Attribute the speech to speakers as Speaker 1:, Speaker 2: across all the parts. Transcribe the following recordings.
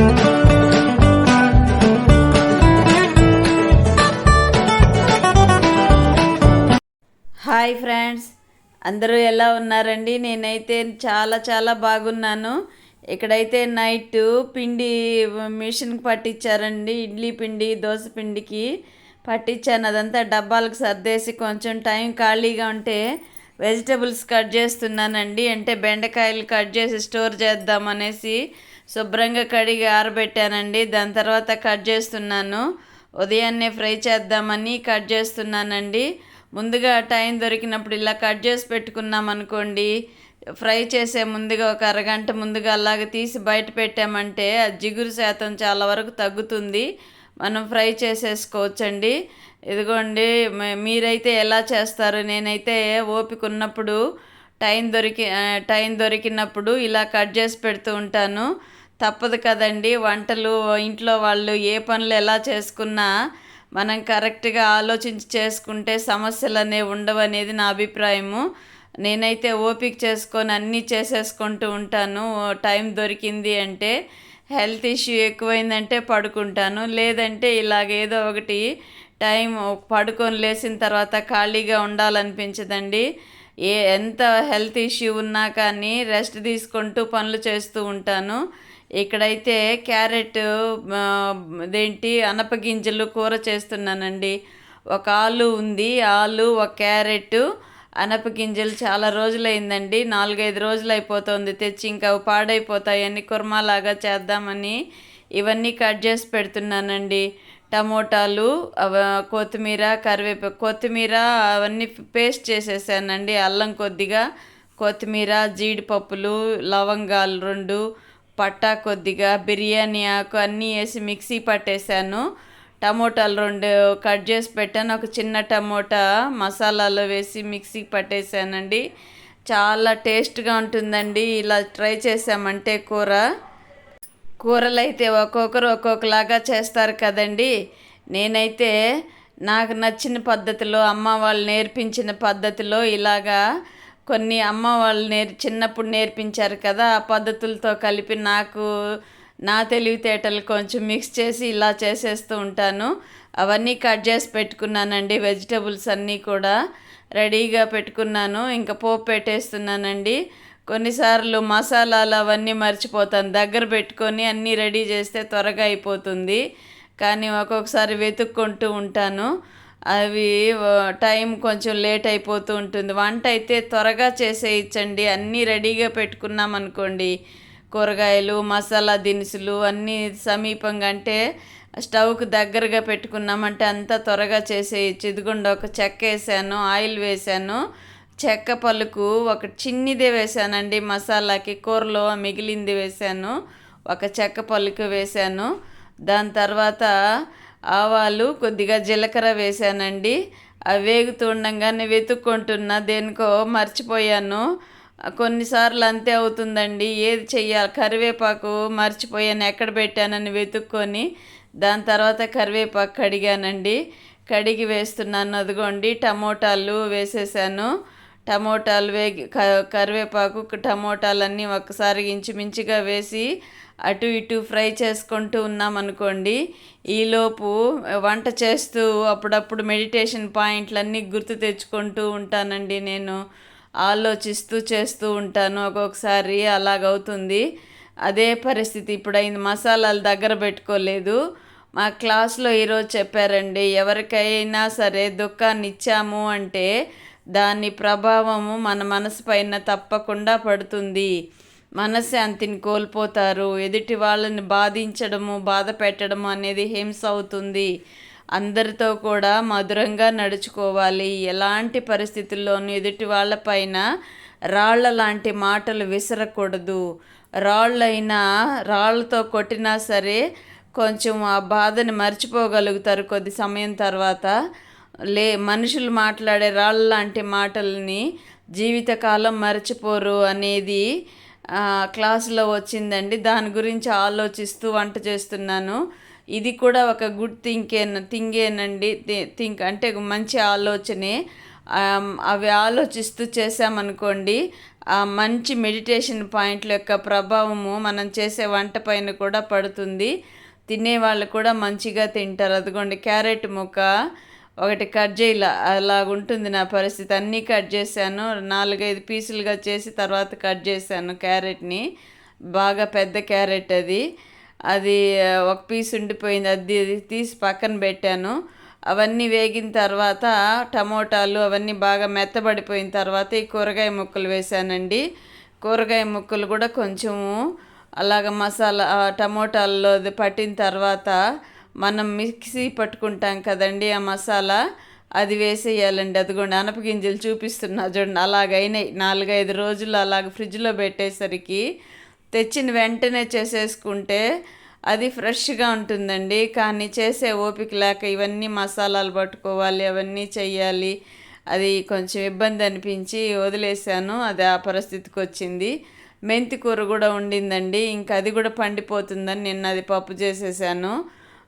Speaker 1: Hi friends అందరూ ఎలా ఉన్నారండి? నేనైతే చాలా చాలా బాగున్నాను. ఇక్కడైతే నైట్ పిండి మిషన్కి పట్టించారండి ఇడ్లీ పిండి దోశ పిండికి పట్టించాను. అదంతా డబ్బాలకు సర్దేసి కొంచెం టైం ఖాళీగా ఉంటే వెజిటబుల్స్ కట్ చేస్తున్నానండి. అంటే బెండకాయలు కట్ చేసి స్టోర్ చేద్దామనేసి శుభ్రంగా కడిగి ఆరబెట్టానండి. దాని తర్వాత కట్ చేస్తున్నాను. ఉదయాన్నే ఫ్రై చేద్దామని కట్ చేస్తున్నానండి. ముందుగా టైం దొరికినప్పుడు ఇలా కట్ చేసి పెట్టుకున్నాం అనుకోండి. ఫ్రై చేసే ముందుగా ఒక అరగంట ముందుగా అలాగ తీసి బయట పెట్టామంటే ఆ జిగురు శాతం చాలా వరకు తగ్గుతుంది. మనం ఫ్రై చేసేసుకోవచ్చండి. ఇదిగోండి మీరైతే ఎలా చేస్తారు నేనైతే ఓపిక ఉన్నప్పుడు టైం దొరికి టైం దొరికినప్పుడు ఇలా కట్ చేసి పెడుతూ ఉంటాను. తప్పదు కదండి. వంటలు ఇంట్లో వాళ్ళు ఏ పనులు ఎలా చేసుకున్నా మనం కరెక్ట్గా ఆలోచించి చేసుకుంటే సమస్యలు అనేవి ఉండవు అనేది నా అభిప్రాయము. నేనైతే ఓపిక చేసుకొని అన్నీ చేసేసుకుంటూ ఉంటాను. టైం దొరికింది అంటే హెల్త్ ఇష్యూ ఎక్కువైందంటే పడుకుంటాను. లేదంటే ఇలాగేదో ఒకటి టైం పడుకొని లేచిన తర్వాత ఖాళీగా ఉండాలనిపించదండి. ఏ ఎంత హెల్త్ ఇష్యూ ఉన్నా కానీ రెస్ట్ తీసుకుంటూ పనులు చేస్తూ ఉంటాను. ఇక్కడైతే క్యారెట్ అదేంటి అనపగింజలు కూర చేస్తున్నానండి. ఒక ఆలు ఉంది. ఆలు ఒక క్యారెట్ అనపగింజలు చాలా రోజులైందండి. నాలుగైదు రోజులు అయిపోతుంది తెచ్చి ఇంకా పాడైపోతాయని కుర్మాలాగా చేద్దామని ఇవన్నీ కట్ చేసి పెడుతున్నానండి. టమోటాలు కొత్తిమీర కరివేపా కొత్తిమీర అవన్నీ పేస్ట్ చేసేసానండి. అల్లం కొద్దిగా కొత్తిమీర జీడిపప్పులు లవంగాలు రెండు పట్టా కొద్దిగా బిర్యానీ ఆకు అన్నీ వేసి మిక్సీ పట్టేశాను. టమోటాలు రెండు కట్ చేసి పెట్టాను. ఒక చిన్న టమోటా మసాలాలో వేసి మిక్సీ పట్టేశానండి. చాలా టేస్ట్గా ఉంటుందండి. ఇలా ట్రై చేసామంటే కూర. కూరలు అయితే ఒక్కొక్కరు ఒక్కొక్కలాగా చేస్తారు కదండి. నేనైతే నాకు నచ్చిన పద్ధతిలో అమ్మ వాళ్ళు నేర్పించిన పద్ధతిలో ఇలాగా కొన్ని అమ్మ వాళ్ళు నేర్ చిన్నప్పుడు నేర్పించారు కదా ఆ పద్ధతులతో కలిపి నాకు నా తెలివితేటలు కొంచెం మిక్స్ చేసి ఇలా చేసేస్తూ ఉంటాను. అవన్నీ కట్ చేసి పెట్టుకున్నానండి వెజిటబుల్స్ అన్నీ కూడా రెడీగా పెట్టుకున్నాను. ఇంకా పోపు పెట్టేస్తున్నానండి. కొన్నిసార్లు మసాలాలు అవన్నీ మర్చిపోతాను. దగ్గర పెట్టుకొని అన్నీ రెడీ చేస్తే త్వరగా అయిపోతుంది. కానీ ఒక్కొక్కసారి వెతుక్కుంటూ ఉంటాను. అవి టైం కొంచెం లేట్ అయిపోతూ ఉంటుంది. వంట అయితే త్వరగా చేసేయించండి అన్నీ రెడీగా పెట్టుకున్నాం అనుకోండి. కూరగాయలు మసాలా దినుసులు అన్నీ సమీపంగా అంటే స్టవ్కి దగ్గరగా పెట్టుకున్నామంటే అంతా త్వరగా చేసేయచ్చు. ఇదిగోండి ఒక చెక్క వేసాను ఆయిల్ వేసాను. చెక్క పలుకు ఒక చిన్నిదే వేసానండి. మసాలాకి కూరలో మిగిలింది వేసాను. ఒక చెక్క పలుకు వేసాను. దాని తర్వాత ఆవాలు కొద్దిగా జీలకర్ర వేసానండి అవి వేగుతుండగానే వెతుక్కుంటున్నా దేనికో మర్చిపోయాను. కొన్నిసార్లు అంతే అవుతుందండి. ఏది చెయ్యాలి? కరివేపాకు మర్చిపోయాను ఎక్కడ పెట్టానని వెతుక్కొని. దాని తర్వాత కరివేపాకు కడిగానండి. కడిగి వేస్తున్నాను అదిగోండి టమోటాలు వేసేసాను. టమోటాలు వేగి క- కరివేపాకు టమోటాలన్నీ ఒకసారి ఇంచుమించుగా వేసి అటు ఇటు ఫ్రై చేసుకుంటూ ఉన్నామనుకోండి ఈలోపు వంట చేస్తూ అప్పుడప్పుడు మెడిటేషన్ పాయింట్లన్నీ గుర్తు తెచ్చుకుంటూ ఉంటానండి నేను. ఆలోచిస్తూ చేస్తూ ఉంటాను ఒక్కొక్కసారి అలాగవుతుంది. అదే పరిస్థితి ఇప్పుడైంది మసాలాలు దగ్గర పెట్టుకోలేదు. మా క్లాస్లో ఈరోజు చెప్పారండి ఎవరికైనా సరే దుఃఖాన్ని ఇచ్చాము అంటే దాని ప్రభావము మన మనసు పైన తప్పకుండా పడుతుంది. మనశ్శాంతిని కోల్పోతారు. ఎదుటి వాళ్ళని బాధించడము బాధ పెట్టడము అనేది హింస అవుతుంది. అందరితో కూడా మధురంగా నడుచుకోవాలి. ఎలాంటి పరిస్థితుల్లోనూ ఎదుటి వాళ్ళపైన రాళ్ళ లాంటి మాటలు విసరకూడదు. రాళ్ళైనా రాళ్ళతో కొట్టినా సరే కొంచెం ఆ బాధని మర్చిపోగలుగుతారు కొద్ది సమయం తర్వాత. లే మనుషులు మాట్లాడే రాళ్ళ లాంటి మాటల్ని జీవితకాలం మర్చిపోరు అనేది క్లాసులో వచ్చిందండి. దాని గురించి ఆలోచిస్తూ వంట చేస్తున్నాను. ఇది కూడా ఒక గుడ్ థింకే థింగేనండి. థింక్ అంటే మంచి ఆలోచనే. అవి ఆలోచిస్తూ చేసామనుకోండి ఆ మంచి మెడిటేషన్ పాయింట్ల యొక్క ప్రభావము మనం చేసే వంట పైన కూడా పడుతుంది. తినేవాళ్ళు కూడా మంచిగా తింటారు. అదిగోండి క్యారెట్ ముక్క. ఒకటి కట్ చేయాల అలాగుంటుంది నా పరిస్థితి. అన్నీ కట్ చేశాను. నాలుగైదు పీసులుగా చేసి తర్వాత కట్ చేశాను క్యారెట్ని. బాగా పెద్ద క్యారెట్ అది. అది ఒక పీస్ ఉండిపోయింది. అది తీసి పక్కన పెట్టాను. అవన్నీ వేగిన తర్వాత టమోటాలు అవన్నీ బాగా మెత్తబడిపోయిన తర్వాత ఈ కూరగాయ ముక్కలు వేసానండి కూరగాయ ముక్కలు కూడా కొంచెము అలాగ మసాలా టమోటాల్లో పట్టిన తర్వాత మనం మిక్సీ పట్టుకుంటాం కదండి ఆ మసాలా అది వేసేయాలండి. అదిగోండి అనపగింజలు చూపిస్తున్నా చూడండి. అలాగైనాయి. నాలుగైదు రోజులు అలాగ ఫ్రిడ్జ్లో పెట్టేసరికి తెచ్చిన వెంటనే చేసేసుకుంటే అది ఫ్రెష్గా ఉంటుందండి. కానీ చేసే ఓపిక లేక ఇవన్నీ మసాలాలు పట్టుకోవాలి అవన్నీ చెయ్యాలి. అది కొంచెం ఇబ్బంది అనిపించి వదిలేశాను అది ఆ పరిస్థితికి వచ్చింది. మెంతి కూర కూడా ఉండిందండి. ఇంకా అది కూడా పండిపోతుందని నిన్న అది పప్పు చేసేసాను.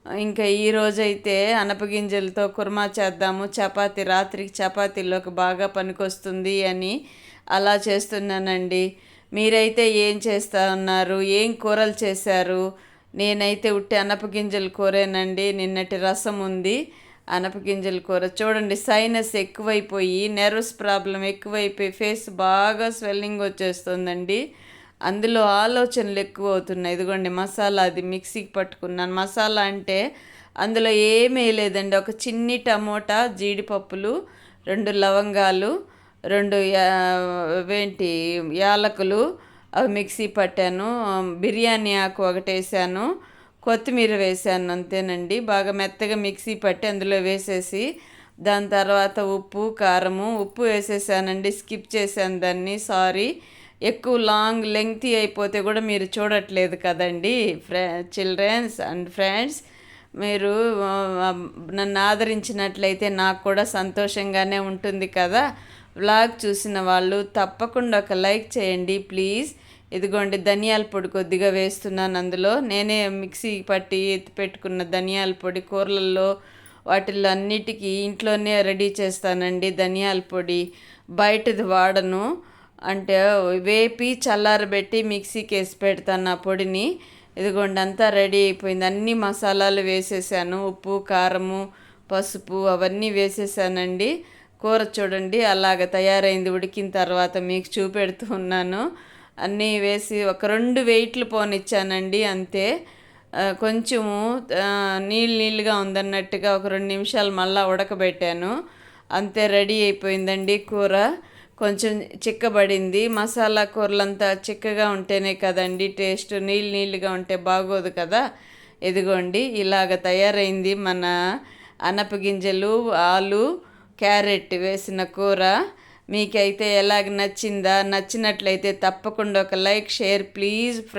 Speaker 1: ఇంకా ఈ రోజైతే అనపగింజలతో కుర్మా చేద్దాము. చపాతి రాత్రికి చపాతీలోకి బాగా పనికొస్తుంది అని అలా చేస్తున్నానండి. మీరైతే ఏం చేస్తా ఉన్నారు ఏం కూరలు చేశారు? నేనైతే ఉట్టి అనపగింజల కూరేనండి. నిన్నటి రసం ఉంది అనపగింజల కూర. చూడండి సైనస్ ఎక్కువైపోయి నెర్వస్ ప్రాబ్లం ఎక్కువైపోయి ఫేస్ బాగా స్వెల్లింగ్ వచ్చేస్తుందండి. అందులో ఆలోచనలు ఎక్కువ అవుతున్నాయి. ఇదిగోండి మసాలా అది మిక్సీకి పట్టుకున్నాను. మసాలా అంటే అందులో ఏమీ లేదండి. ఒక చిన్ని టమోటా జీడిపప్పులు రెండు లవంగాలు రెండు ఏంటి యాలకులు అవి మిక్సీ పట్టాను. బిర్యానీ ఆకు ఒకటి వేసాను. కొత్తిమీర వేసాను అంతేనండి. బాగా మెత్తగా మిక్సీ పట్టి అందులో వేసేసి దాని తర్వాత ఉప్పు కారము ఉప్పు వేసేసానండి. స్కిప్ చేశాను దాన్ని. సారీ. ఎక్కువ లాంగ్ లెంగ్తీ అయిపోతే కూడా మీరు చూడట్లేదు కదండి ఫ్రె చిల్డ్రన్స్ అండ్ ఫ్రెండ్స్. మీరు నన్ను ఆదరించినట్లయితే నాకు కూడా సంతోషంగానే ఉంటుంది కదా. వ్లాగ్ చూసిన వాళ్ళు తప్పకుండా ఒక లైక్ చేయండి ప్లీజ్. ఇదిగోండి ధనియాల పొడి కొద్దిగా వేస్తున్నాను అందులో. నేనే మిక్సీ పట్టి పెట్టుకున్న ధనియాల పొడి కూరలలో వాటిల్లో అన్నిటికీ ఇంట్లోనే రెడీ చేస్తానండి ధనియాల పొడి. బయటది వాడను. అంటే వేపి చల్లారబెట్టి మిక్సీకి వేసి పెడతాను ఆ పొడిని. ఇదిగోండి అంతా రెడీ అయిపోయింది. అన్ని మసాలాలు వేసేసాను. ఉప్పు కారము పసుపు అవన్నీ వేసేసానండి. కూర చూడండి అలాగ తయారైంది. ఉడికిన తర్వాత మీకు చూపెడుతూ ఉన్నాను. అన్నీ వేసి ఒక రెండు వెయిట్లు పోనిచ్చానండి అంతే. కొంచెము నీళ్ళు నీళ్ళుగా ఉందన్నట్టుగా ఒక రెండు నిమిషాలు మళ్ళీ ఉడకబెట్టాను. అంతే రెడీ అయిపోయిందండి కూర. కొంచెం చిక్కబడింది. మసాలా కూరలంతా చిక్కగా ఉంటేనే కదండి టేస్ట్. నీళ్ళు నీళ్ళుగా ఉంటే బాగోదు కదా. ఇదిగోండి ఇలాగ తయారైంది మన అనపగింజలు ఆలు క్యారెట్ వేసిన కూర. మీకైతే ఎలాగ నచ్చిందా? నచ్చినట్లయితే తప్పకుండా ఒక లైక్ షేర్ ప్లీజ్.